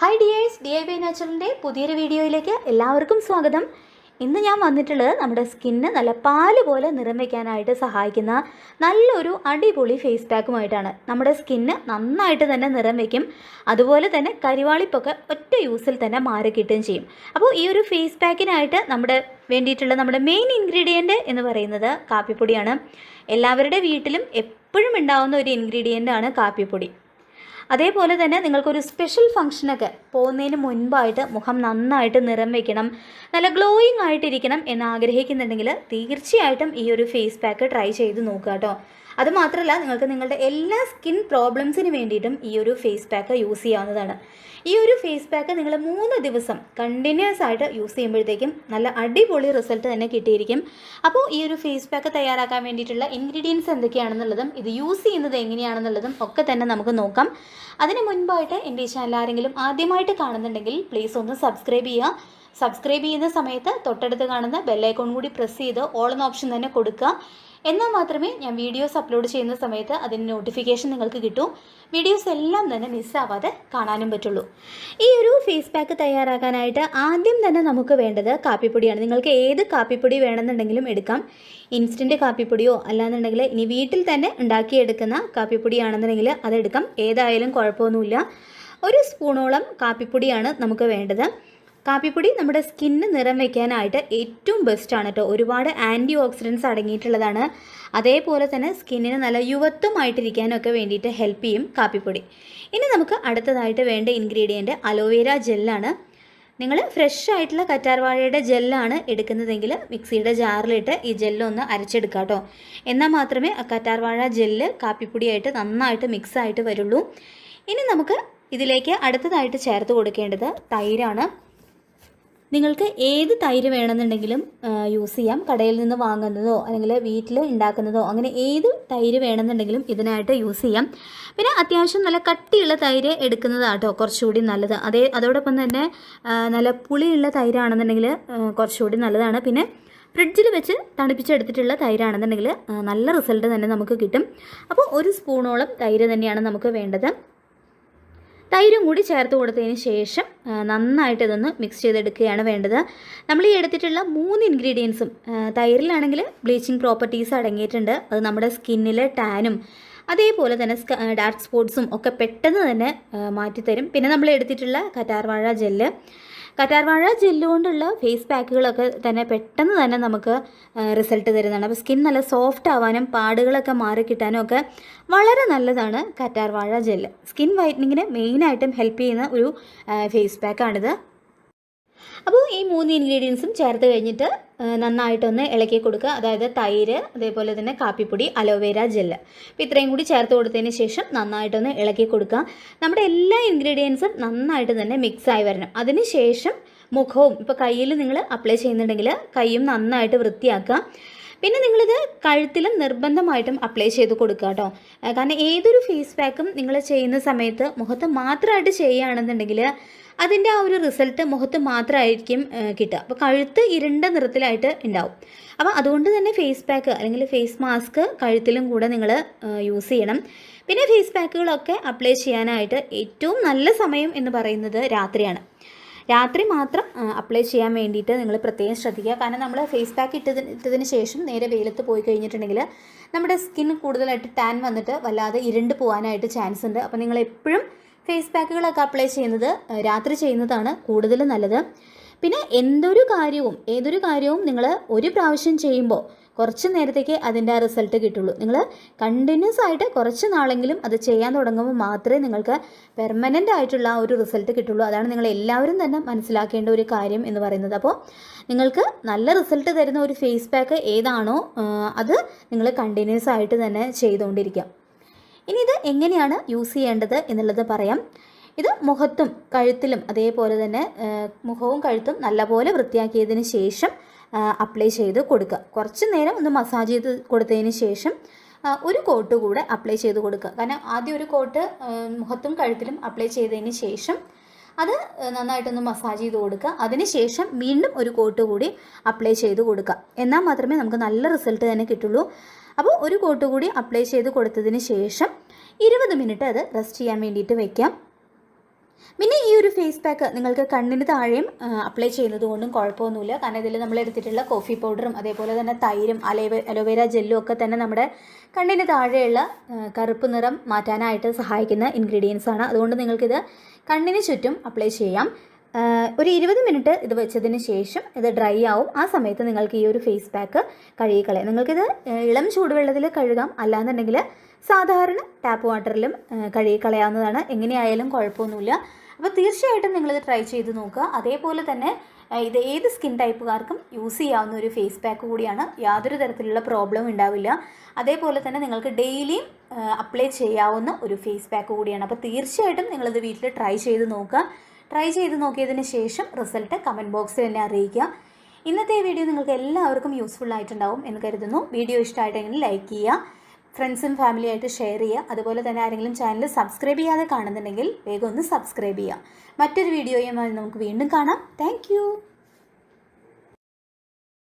Hi dears D I Y നാച്ചുറലിന്റെ പുതിയൊരു വീഡിയോയിലേക്ക് എല്ലാവർക്കും സ്വാഗതം. ഇന്ന് ഞാൻ വന്നിട്ടുള്ളത് നമ്മുടെ സ്കിന്ന് നല്ല പാൽ പോലെ നിറം വയ്ക്കാനായിട്ട് സഹായിക്കുന്ന നല്ലൊരു അടിപൊളി ഫേസ് പാക്കുമായിട്ടാണ് നമ്മുടെ സ്കിന്ന് നന്നായിട്ട് തന്നെ നിറം വയ്ക്കും അതുപോലെ തന്നെ കരിവാളിപ്പൊക്കെ ഒറ്റ യൂസിൽ തന്നെ മാറി കിട്ടുകയും ചെയ്യും. അപ്പോൾ ഈ ഒരു ഫേസ് പാക്കിനായിട്ട് നമ്മുടെ വേണ്ടിയിട്ടുള്ള നമ്മുടെ മെയിൻ ഇൻഗ്രീഡിയന്റ് എന്ന് പറയുന്നത് കാപ്പിപ്പൊടിയാണ്. എല്ലാവരുടെ വീട്ടിലും എപ്പോഴും ഉണ്ടാകുന്ന ഒരു ഇൻഗ്രീഡിയന്റ് ആണ് കാപ്പിപ്പൊടി. അതേപോലെ തന്നെ നിങ്ങൾക്കൊരു സ്പെഷ്യൽ ഫംഗ്ഷനൊക്കെ പോകുന്നതിന് മുൻപായിട്ട് മുഖം നന്നായിട്ട് നിറം വയ്ക്കണം നല്ല ഗ്ലോയിങ് ആയിട്ടിരിക്കണം എന്ന് ആഗ്രഹിക്കുന്നുണ്ടെങ്കിൽ തീർച്ചയായിട്ടും ഈ ഒരു ഫേസ് പാക്ക് ട്രൈ ചെയ്ത് നോക്കുക കേട്ടോ. അത് മാത്രമല്ല നിങ്ങൾക്ക് നിങ്ങളുടെ എല്ലാ സ്കിൻ പ്രോബ്ലംസിന് വേണ്ടിയിട്ടും ഈ ഒരു ഫേസ് പാക്ക് യൂസ് ചെയ്യാവുന്നതാണ്. ഈ ഒരു ഫേസ് പാക്ക് നിങ്ങൾ മൂന്ന് ദിവസം കണ്ടിന്യൂസ് ആയിട്ട് യൂസ് ചെയ്യുമ്പോഴത്തേക്കും നല്ല അടിപൊളി റിസൾട്ട് തന്നെ കിട്ടിയിരിക്കും. അപ്പോൾ ഈ ഒരു ഫേസ് പാക്ക് തയ്യാറാക്കാൻ വേണ്ടിയിട്ടുള്ള ഇൻഗ്രീഡിയൻസ് എന്തൊക്കെയാണെന്നുള്ളതും ഇത് യൂസ് ചെയ്യുന്നത് എങ്ങനെയാണെന്നുള്ളതും ഒക്കെ തന്നെ നമുക്ക് നോക്കാം. അതിന് മുൻപായിട്ട് എന്റെ ഈ ചാനൽ ആരെങ്കിലും ആദ്യമായിട്ട് കാണുന്നുണ്ടെങ്കിൽ പ്ലീസ് ഒന്ന് സബ്സ്ക്രൈബ് ചെയ്യുക. സബ്സ്ക്രൈബ് ചെയ്യുന്ന സമയത്ത് തൊട്ടടുത്ത് കാണുന്ന ബെല്ലൈക്കോൺ കൂടി പ്രസ് ചെയ്ത് ഓൾ എന്ന ഓപ്ഷൻ തന്നെ കൊടുക്കുക. എന്നാൽ മാത്രമേ ഞാൻ വീഡിയോസ് അപ്ലോഡ് ചെയ്യുന്ന സമയത്ത് അതിന് നോട്ടിഫിക്കേഷൻ നിങ്ങൾക്ക് കിട്ടൂ. വീഡിയോസ് എല്ലാം തന്നെ മിസ്സാവാതെ കാണാനും പറ്റുള്ളൂ. ഈ ഒരു ഫേസ് പാക്ക് തയ്യാറാക്കാനായിട്ട് ആദ്യം തന്നെ നമുക്ക് വേണ്ടത് കാപ്പിപ്പൊടിയാണ്. നിങ്ങൾക്ക് ഏത് കാപ്പിപ്പൊടി വേണമെന്നുണ്ടെങ്കിലും എടുക്കാം. ഇൻസ്റ്റന്റ് കാപ്പിപ്പൊടിയോ അല്ലാന്നുണ്ടെങ്കിൽ ഇനി വീട്ടിൽ തന്നെ ഉണ്ടാക്കിയെടുക്കുന്ന കാപ്പിപ്പൊടിയാണെന്നുണ്ടെങ്കിൽ അതെടുക്കാം. ഏതായാലും കുഴപ്പമൊന്നുമില്ല. ഒരു സ്പൂണോളം കാപ്പിപ്പൊടിയാണ് നമുക്ക് വേണ്ടത്. കാപ്പിപ്പൊടി നമ്മുടെ സ്കിന്ന് നിറം വയ്ക്കാനായിട്ട് ഏറ്റവും ബെസ്റ്റാണ് കേട്ടോ ഒരുപാട് ആന്റി ഓക്സിഡൻസ് അടങ്ങിയിട്ടുള്ളതാണ്. അതേപോലെ തന്നെ സ്കിന്നിന് നല്ല യുവത്വമായിട്ടിരിക്കാനൊക്കെ വേണ്ടിയിട്ട് ഹെൽപ്പ് ചെയ്യും കാപ്പിപ്പൊടി. ഇനി നമുക്ക് അടുത്തതായിട്ട് വേണ്ട ഇൻഗ്രീഡിയന്റ് അലോവേര ജെല്ലാണ് നിങ്ങൾ ഫ്രഷ് ആയിട്ടുള്ള കറ്റാർവാഴയുടെ ജെല്ലാണ് എടുക്കുന്നതെങ്കിൽ മിക്സിയുടെ ജാറിലിട്ട് ഈ ജെല്ലൊന്ന് അരച്ചെടുക്കുക കേട്ടോ എന്നാൽ മാത്രമേ ആ കറ്റാർവാഴ ജെല്ല് കാപ്പിപ്പൊടിയായിട്ട് നന്നായിട്ട് മിക്സ് ആയിട്ട് വരുള്ളൂ. ഇനി നമുക്ക് ഇതിലേക്ക് അടുത്തതായിട്ട് ചേർത്ത് കൊടുക്കേണ്ടത് തൈരാണ്. നിങ്ങൾക്ക് ഏത് തൈര് വേണമെന്നുണ്ടെങ്കിലും യൂസ് ചെയ്യാം. കടയിൽ നിന്ന് വാങ്ങുന്നതോ അല്ലെങ്കിൽ വീട്ടിൽ ഉണ്ടാക്കുന്നതോ അങ്ങനെ ഏത് തൈര് വേണമെന്നുണ്ടെങ്കിലും ഇതിനായിട്ട് യൂസ് ചെയ്യാം. പിന്നെ അത്യാവശ്യം നല്ല കട്ടിയുള്ള തൈര് എടുക്കുന്നതാട്ടോ കുറച്ചുകൂടി നല്ലത്. അതേ അതോടൊപ്പം തന്നെ നല്ല പുളിയുള്ള തൈരാണെന്നുണ്ടെങ്കിൽ കുറച്ചുകൂടി നല്ലതാണ്. പിന്നെ ഫ്രിഡ്ജിൽ വെച്ച് തണുപ്പിച്ചെടുത്തിട്ടുള്ള തൈരാണെന്നുണ്ടെങ്കിൽ നല്ല റിസൾട്ട് തന്നെ നമുക്ക് കിട്ടും. അപ്പോൾ ഒരു സ്പൂണോളം തൈര് തന്നെയാണ് നമുക്ക് വേണ്ടത്. തൈരും കൂടി ചേർത്ത് കൊടുത്തതിന് ശേഷം നന്നായിട്ട് ഇതൊന്ന് മിക്സ് ചെയ്തെടുക്കുകയാണ് വേണ്ടത്. നമ്മൾ ഈ എടുത്തിട്ടുള്ള മൂന്ന് ഇൻഗ്രീഡിയൻസും തൈരിലാണെങ്കിൽ ബ്ലീച്ചിങ് പ്രോപ്പർട്ടീസ് അടങ്ങിയിട്ടുണ്ട്. അത് നമ്മുടെ സ്കിന്നിലെ ടാനും അതേപോലെ തന്നെ ഡാർക്ക് സ്പോട്ട്സും ഒക്കെ പെട്ടെന്ന് തന്നെ മാറ്റിത്തരും. പിന്നെ നമ്മൾ എടുത്തിട്ടുള്ള കറ്റാർവാഴ ജെല്ല് കറ്റാർവാഴ ജെല്ല് കൊണ്ടുള്ള ഫേസ് പാക്കുകളൊക്കെ തന്നെ പെട്ടെന്ന് തന്നെ നമുക്ക് റിസൾട്ട് തരുന്നതാണ്. അപ്പോൾ സ്കിൻ നല്ല സോഫ്റ്റ് ആവാനും പാടുകളൊക്കെ മാറി കിട്ടാനും ഒക്കെ വളരെ നല്ലതാണ് കറ്റാർവാഴ ജെല്ല്. സ്കിൻ വൈറ്റനിങ്ങിന് മെയിനായിട്ടും ഹെൽപ്പ് ചെയ്യുന്ന ഒരു ഫേസ് പാക്കാണിത് അപ്പോൾ ഈ മൂന്ന് ഇൻഗ്രീഡിയൻസും ചേർത്ത് കഴിഞ്ഞിട്ട് നന്നായിട്ടൊന്ന് ഇളക്കി കൊടുക്കുക. അതായത് തൈര് അതേപോലെ തന്നെ കാപ്പിപ്പൊടി അലോവേര ജെല്ല്. അപ്പോൾ ഇത്രയും കൂടി ചേർത്ത് കൊടുത്തതിന് ശേഷം നന്നായിട്ടൊന്ന് ഇളക്കി കൊടുക്കുക. നമ്മുടെ എല്ലാ ഇൻഗ്രീഡിയൻസും നന്നായിട്ട് തന്നെ മിക്സ് ആയി വരണം. അതിന് ശേഷം മുഖവും ഇപ്പോൾ കയ്യിൽ നിങ്ങൾ അപ്ലൈ ചെയ്യുന്നുണ്ടെങ്കിൽ കൈയും നന്നായിട്ട് വൃത്തിയാക്കുക. പിന്നെ നിങ്ങളിത് കഴുത്തിലും നിർബന്ധമായിട്ടും അപ്ലൈ ചെയ്ത് കൊടുക്കുക കേട്ടോ കാരണം ഏതൊരു ഫേസ് പാക്കും നിങ്ങൾ ചെയ്യുന്ന സമയത്ത് മുഖത്ത് മാത്രമായിട്ട് ചെയ്യുകയാണെന്നുണ്ടെങ്കിൽ അതിന്റെ ആ ഒരു റിസൾട്ട് മുഖത്ത് മാത്രമായിരിക്കും കിട്ടുക. അപ്പോൾ കഴുത്ത് ഇരുണ്ട നിറത്തിലായിട്ട് ഉണ്ടാവും. അപ്പോൾ അതുകൊണ്ട് തന്നെ ഫേസ് പാക്ക് അല്ലെങ്കിൽ ഫേസ് മാസ്ക് കഴുത്തിലും കൂടെ നിങ്ങൾ യൂസ് ചെയ്യണം. പിന്നെ ഫേസ് പാക്കുകളൊക്കെ അപ്ലൈ ചെയ്യാനായിട്ട് ഏറ്റവും നല്ല സമയം എന്ന് പറയുന്നത് രാത്രിയാണ്. രാത്രി മാത്രം അപ്ലൈ ചെയ്യാൻ വേണ്ടിയിട്ട് നിങ്ങൾ പ്രത്യേകം ശ്രദ്ധിക്കുക. കാരണം നമ്മൾ ഫേസ് പാക്ക് ഇട്ടതിന് ഇട്ടതിന് ശേഷം നേരെ വെയിലത്ത് പോയി കഴിഞ്ഞിട്ടുണ്ടെങ്കിൽ നമ്മുടെ സ്കിൻ കൂടുതലായിട്ട് ടാൻ വന്നിട്ട് വല്ലാതെ ഇരുണ്ട് പോകാനായിട്ട് ചാൻസ് ഉണ്ട്. അപ്പോൾ നിങ്ങൾ എപ്പോഴും ഫേസ് പാക്കുകളൊക്കെ അപ്ലൈ ചെയ്യുന്നത് രാത്രി ചെയ്യുന്നതാണ് കൂടുതൽ നല്ലത്. പിന്നെ എന്തൊരു കാര്യവും ഏതൊരു കാര്യവും നിങ്ങൾ ഒരു പ്രാവശ്യം ചെയ്യുമ്പോൾ കുറച്ച് നേരത്തേക്ക് അതിന്റെ ആ റിസൾട്ട് കിട്ടുള്ളൂ. നിങ്ങൾ കണ്ടിന്യൂസ് ആയിട്ട് കുറച്ച് നാളെങ്കിലും അത് ചെയ്യാൻ തുടങ്ങുമ്പോൾ മാത്രമേ നിങ്ങൾക്ക് പെർമനന്റ് ആയിട്ടുള്ള ആ ഒരു റിസൾട്ട് കിട്ടുള്ളൂ. അതാണ് നിങ്ങൾ എല്ലാവരും തന്നെ മനസ്സിലാക്കേണ്ട ഒരു കാര്യം എന്ന് പറയുന്നത്. അപ്പോൾ നിങ്ങൾക്ക് നല്ല റിസൾട്ട് തരുന്ന ഒരു ഫേസ് പാക്ക് ഏതാണോ അത് നിങ്ങൾ കണ്ടിന്യൂസ് ആയിട്ട് തന്നെ ചെയ്തുകൊണ്ടിരിക്കാം ഇനി ഇത് എങ്ങനെയാണ് യൂസ് ചെയ്യേണ്ടത് എന്നുള്ളത് പറയാം. ഇത് മുഖത്തും കഴുത്തിലും അതേപോലെ തന്നെ മുഖവും കഴുത്തും നല്ലപോലെ വൃത്തിയാക്കിയതിന് ശേഷം അപ്ലൈ ചെയ്ത് കൊടുക്കുക. കുറച്ച് നേരം ഒന്ന് മസാജ് ചെയ്ത് കൊടുത്തതിന് ശേഷം ഒരു കോട്ട് കൂടെ അപ്ലൈ ചെയ്ത് കൊടുക്കുക. കാരണം ആദ്യം ഒരു കോട്ട് മുഖത്തും കഴുത്തിലും അപ്ലൈ ചെയ്തതിന് ശേഷം അത് നന്നായിട്ടൊന്ന് മസാജ് ചെയ്ത് കൊടുക്കുക. അതിനുശേഷം വീണ്ടും ഒരു കോട്ട് കൂടി അപ്ലൈ ചെയ്ത് കൊടുക്കുക. എന്നാൽ മാത്രമേ നമുക്ക് നല്ല റിസൾട്ട് തന്നെ കിട്ടുള്ളൂ. അപ്പോൾ ഒരു കോട്ട് കൂടി അപ്ലൈ ചെയ്ത് കൊടുത്തതിന് ശേഷം ഇരുപത് മിനിറ്റ് അത് റെസ്റ്റ് ചെയ്യാൻ വേണ്ടിയിട്ട് വയ്ക്കാം പിന്നെ ഈ ഒരു ഫേസ് പാക്ക് നിങ്ങൾക്ക് കണ്ണിന് താഴെയും അപ്ലൈ ചെയ്യുന്നത് കൊണ്ടും കുഴപ്പമൊന്നുമില്ല. കാരണം ഇതിൽ നമ്മൾ എടുത്തിട്ടുള്ള കോഫി പൗഡറും അതേപോലെ തന്നെ തൈരും അലോവേ അലോവേര ജെല്ലും ഒക്കെ തന്നെ നമ്മുടെ കണ്ണിന് താഴെയുള്ള കറുപ്പ് നിറം മാറ്റാനായിട്ട് സഹായിക്കുന്ന ഇൻഗ്രീഡിയൻസ് ആണ്. അതുകൊണ്ട് നിങ്ങൾക്കിത് കണ്ണിന് ചുറ്റും അപ്ലൈ ചെയ്യാം. ഒരു ഇരുപത് മിനിറ്റ് ഇത് വെച്ചതിന് ശേഷം ഇത് ഡ്രൈ ആവും. ആ സമയത്ത് നിങ്ങൾക്ക് ഈ ഒരു ഫേസ് പാക്ക് കഴുകിക്കളയാം. നിങ്ങൾക്കിത് ഇളം ചൂടുവെള്ളത്തിൽ കഴുകാം. അല്ലാന്നുണ്ടെങ്കിൽ സാധാരണ ടാപ്പ് വാട്ടറിലും കഴുകി കളയാവുന്നതാണ്. എങ്ങനെയായാലും കുഴപ്പമൊന്നുമില്ല. അപ്പോൾ തീർച്ചയായിട്ടും നിങ്ങളിത് ട്രൈ ചെയ്ത് നോക്കുക. അതേപോലെ തന്നെ ഇത് ഏത് സ്കിൻ ടൈപ്പുകാർക്കും യൂസ് ചെയ്യാവുന്ന ഒരു ഫേസ് പാക്ക് കൂടിയാണ്. യാതൊരു തരത്തിലുള്ള പ്രോബ്ലം ഉണ്ടാവില്ല. അതേപോലെ തന്നെ നിങ്ങൾക്ക് ഡെയിലിയും അപ്ലൈ ചെയ്യാവുന്ന ഒരു ഫേസ് പാക്ക് കൂടിയാണ്. അപ്പോൾ തീർച്ചയായിട്ടും നിങ്ങളിത് വീട്ടിൽ ട്രൈ ചെയ്ത് നോക്കുക. ട്രൈ ചെയ്ത് നോക്കിയതിന് ശേഷം റിസൾട്ട് കമന്റ് ബോക്സിൽ എന്നെ അറിയിക്കുക. ഇന്നത്തെ വീഡിയോ നിങ്ങൾക്ക് എല്ലാവർക്കും യൂസ്ഫുൾ ആയിട്ടുണ്ടാവും എന്ന് കരുതുന്നു. വീഡിയോ ഇഷ്ടമായിട്ടെങ്കിൽ ലൈക്ക് ചെയ്യുക. ഫ്രണ്ട്സും ഫാമിലിയായിട്ട് ഷെയർ ചെയ്യുക. അതുപോലെ തന്നെ ആരെങ്കിലും ചാനൽ സബ്സ്ക്രൈബ് ചെയ്യാതെ കാണുന്നുണ്ടെങ്കിൽ വേഗം ഒന്ന് സബ്സ്ക്രൈബ് ചെയ്യുക. മറ്റൊരു വീഡിയോയുമായി നമുക്ക് വീണ്ടും കാണാം. താങ്ക്